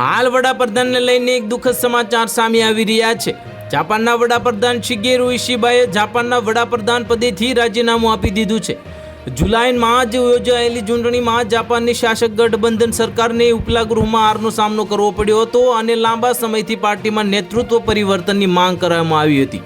હાલ વડાપ્રધાનને લઈને એક દુઃખદ સમાચાર સામે આવી રહ્યા છે. જાપાનના વડાપ્રધાન શિગેરુ ઇશિબાએ જાપાનના વડાપ્રધાન પદેથી રાજીનામું આપી દીધું છે. જુલાઈમાં જ યોજાયેલી ચૂંટણીમાં જાપાનની શાસક ગઠબંધન સરકારને ઉપલા ગૃહમાં હારનો સામનો કરવો પડ્યો હતો અને લાંબા સમયથી પાર્ટીમાં નેતૃત્વ પરિવર્તનની માંગ કરવામાં આવી હતી.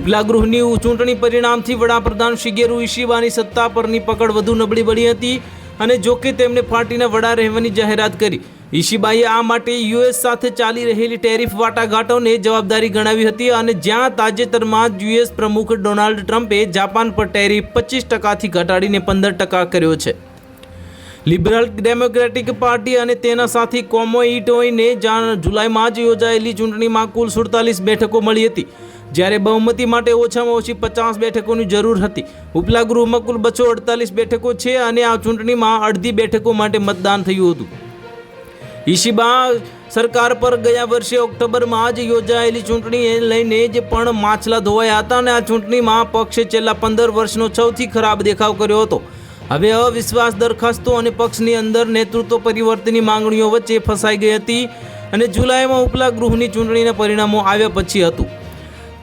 ઉપલા ગૃહની ચૂંટણી પરિણામથી વડાપ્રધાન શિગેરુ ઇશિબાની સત્તા પરની પકડ વધુ નબળી પડી હતી અને જોકે તેમણે પાર્ટીના વડા રહેવાની જાહેરાત કરી. ઈશીબાઈએ આ માટે યુએસ સાથે ચાલી રહેલી ટેરિફ વાટાઘાટોને જવાબદારી ગણાવી હતી અને જ્યાં તાજેતરમાં યુએસ પ્રમુખ ડોનાલ્ડ ટ્રમ્પે જાપાન પર ટેરિફ પચીસ ટકાથી ઘટાડીને પંદર ટકા કર્યો છે. લિબરલ ડેમોક્રેટિક પાર્ટી અને તેના સાથી કોમોઇટોઈને જાણ જુલાઈમાં જ યોજાયેલી ચૂંટણીમાં કુલ સુડતાલીસ બેઠકો મળી હતી, જ્યારે બહુમતી માટે ઓછામાં ઓછી પચાસ બેઠકોની જરૂર હતી. ઉપલા ગૃહમાં કુલ બસો અડતાલીસ બેઠકો છે અને આ ચૂંટણીમાં અડધી બેઠકો માટે મતદાન થયું હતું. ઈશિબા સરકાર પર ગયા વર્ષે ઓક્ટોબરમાં જ યોજાયેલી ચૂંટણીને લઈને જ પણ માછલા ધોવાયા હતા અને આ ચૂંટણીમાં પક્ષે છેલ્લા પંદર વર્ષનો સૌથી ખરાબ દેખાવ કર્યો હતો. હવે અવિશ્વાસ દરખાસ્તો અને પક્ષની અંદર નેતૃત્વ પરિવર્તનની માંગણીઓ વચ્ચે ફસાઈ ગઈ હતી અને જુલાઈમાં ઉપલા ગૃહની ચૂંટણીના પરિણામો આવ્યા પછી હતું.